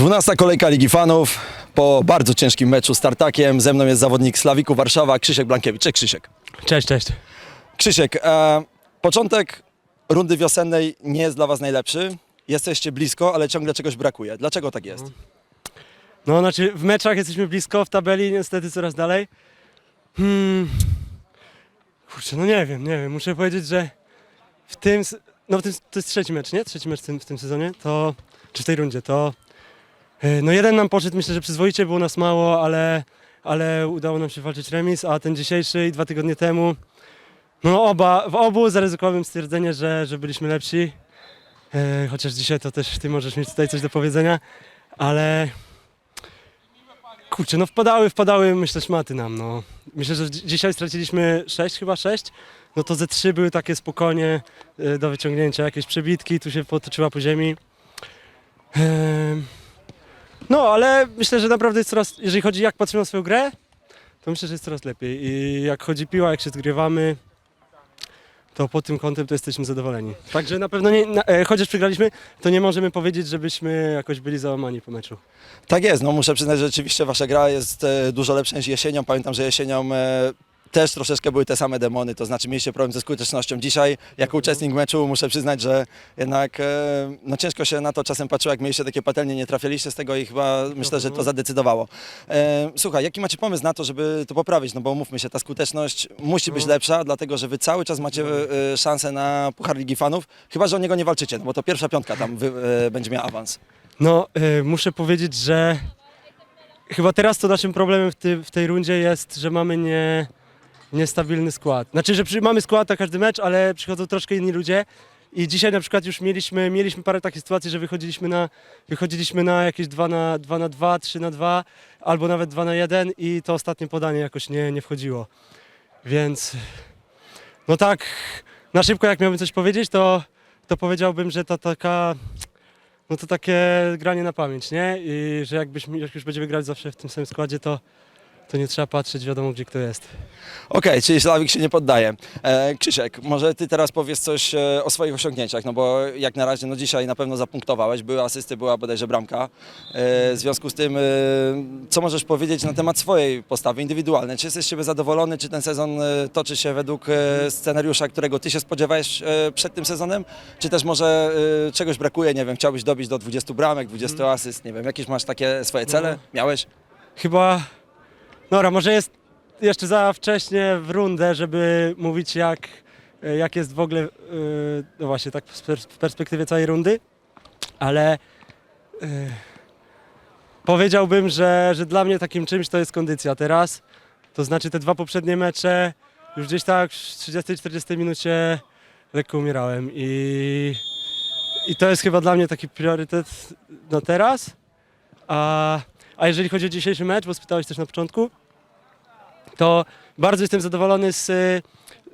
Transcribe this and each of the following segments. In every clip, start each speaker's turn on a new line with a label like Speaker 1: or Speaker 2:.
Speaker 1: 12 kolejka Ligi Fanów. Po bardzo ciężkim meczu z Tartakiem. Ze mną jest zawodnik Slawiku Warszawa, Krzysiek Blankiewicz. Cześć Krzysiek.
Speaker 2: Cześć, cześć.
Speaker 1: Krzysiek, e, początek rundy wiosennej nie jest dla Was najlepszy. Jesteście blisko, ale ciągle czegoś brakuje. Dlaczego tak jest?
Speaker 2: No, znaczy w meczach jesteśmy blisko, w tabeli niestety coraz dalej. Hmm. Kurczę, no nie wiem, nie wiem. Muszę powiedzieć, że w tym, s- no w tym, to jest trzeci mecz, nie? Trzeci mecz w tym, w tym sezonie, to, czy w tej rundzie, to no jeden nam poszedł, myślę, że przyzwoicie, było nas mało, ale, ale udało nam się walczyć remis, a ten dzisiejszy i dwa tygodnie temu, no oba, w obu zaryzykowałem stwierdzenie, że, że byliśmy lepsi. Yy, chociaż dzisiaj to też ty możesz mieć tutaj coś do powiedzenia, ale Kurczę, no wpadały, wpadały, myślę, szmaty nam, no. Myślę, że dzi- dzisiaj straciliśmy 6, chyba 6. No to ze 3 były takie spokojnie y, do wyciągnięcia. Jakieś przebitki, tu się potoczyła po ziemi. Em, No, ale myślę, że naprawdę jest coraz, jeżeli chodzi jak patrzymy na swoją grę, to myślę, że jest coraz lepiej. I jak chodzi piła, jak się zgrywamy, to pod tym kątem to jesteśmy zadowoleni. Także na pewno, nie, na, e, chociaż przegraliśmy, to nie możemy powiedzieć, żebyśmy jakoś byli załamani po meczu.
Speaker 1: Tak jest, no muszę przyznać, że rzeczywiście Wasza gra jest e, dużo lepsza niż jesienią. Pamiętam, że jesienią e, też troszeczkę były te same demony, to znaczy mieliście problem ze skutecznością. Dzisiaj, jako uczestnik meczu, muszę przyznać, że jednak e, no ciężko się na to czasem patrzyło, jak mieliście takie patelnie, nie trafialiście z tego i chyba myślę, że to zadecydowało. E, Słuchaj, jaki macie pomysł na to, żeby to poprawić? No bo mówmy się, ta skuteczność musi być
Speaker 2: No.
Speaker 1: lepsza, dlatego że Wy cały czas macie e, szansę na Puchar Ligi Fanów, chyba, że o niego nie walczycie, no bo to pierwsza piątka tam wy, e, będzie miała awans.
Speaker 2: No, y, muszę powiedzieć, że chyba teraz to naszym problemem w, ty, w tej rundzie jest, że mamy nie, niestabilny skład. Znaczy, że przy, mamy skład na każdy mecz, ale przychodzą troszkę inni ludzie. I dzisiaj na przykład już mieliśmy, mieliśmy parę takich sytuacji, że wychodziliśmy na, wychodziliśmy na jakieś 2 na 2, na 2 3 na 2, albo nawet 2 na 1 i to ostatnie podanie jakoś nie, nie wchodziło. Więc no tak, na szybko jak miałbym coś powiedzieć, to, to powiedziałbym, że to taka no to takie granie na pamięć, nie? I że jakbyśmy, jak już będziemy grać zawsze w tym samym składzie, to, to nie trzeba patrzeć wiadomo gdzie kto jest.
Speaker 1: Okej, czyli Slawik się nie poddaje. E, Krzysiek, może ty teraz powiesz coś e, o swoich osiągnięciach, no bo jak na razie, no dzisiaj na pewno zapunktowałeś, były asysty, była bodajże bramka. E, w związku z tym, e, co możesz powiedzieć na temat swojej postawy indywidualnej? Czy jesteś z siebie zadowolony, czy ten sezon e, toczy się według e, scenariusza, którego ty się spodziewałeś e, przed tym sezonem? Czy też może e, czegoś brakuje, nie wiem, chciałbyś dobić do 20 bramek, 20 asyst, nie wiem, jakieś masz takie swoje cele?
Speaker 2: No.
Speaker 1: Miałeś?
Speaker 2: Chyba, dobra, może jest jeszcze za wcześnie w rundę, żeby mówić jak, jak jest w ogóle, yy, no właśnie tak w pers- w perspektywie całej rundy, ale yy, powiedziałbym, że, że dla mnie takim czymś to jest kondycja teraz. To znaczy te dwa poprzednie mecze, już gdzieś tak w 30-40 minucie lekko umierałem i, i to jest chyba dla mnie taki priorytet na teraz. A, a jeżeli chodzi o dzisiejszy mecz, bo spytałeś też na początku, to bardzo jestem zadowolony z,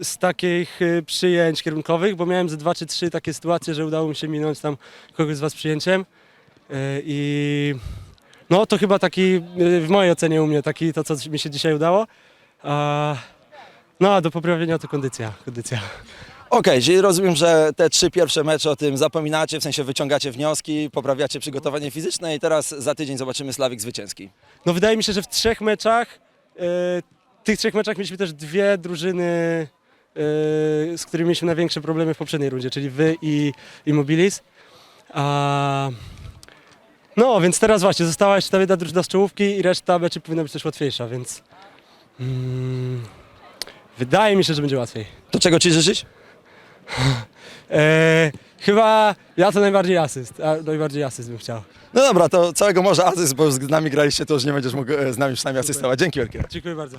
Speaker 2: z takich y, przyjęć kierunkowych, bo miałem ze dwa czy trzy takie sytuacje, że udało mi się minąć tam kogoś z Was przyjęciem. Y, I no to chyba taki, y, w mojej ocenie u mnie, taki to, co mi się dzisiaj udało. A, no a do poprawienia to kondycja. kondycja.
Speaker 1: Okej, czyli rozumiem, że te trzy pierwsze mecze o tym zapominacie, w sensie wyciągacie wnioski, poprawiacie przygotowanie fizyczne i teraz za tydzień zobaczymy Slawik zwycięski.
Speaker 2: No wydaje mi się, że w trzech meczach, e, tych trzech meczach mieliśmy też dwie drużyny, e, z którymi mieliśmy największe problemy w poprzedniej rundzie, czyli wy i Immobilis. A, no, więc teraz właśnie została jeszcze ta jedna drużyna z czołówki i reszta meczy powinna być też łatwiejsza, więc mm, wydaje mi się, że będzie łatwiej.
Speaker 1: To czego Ci życzyć?
Speaker 2: E, chyba ja to najbardziej asyst, a najbardziej asyst bym chciał.
Speaker 1: No dobra, to całego może azyst, bo z nami graliście, to już nie będziesz mógł e, z nami przynajmniej asystować. Dzięki wielkie.
Speaker 2: Dziękuję bardzo.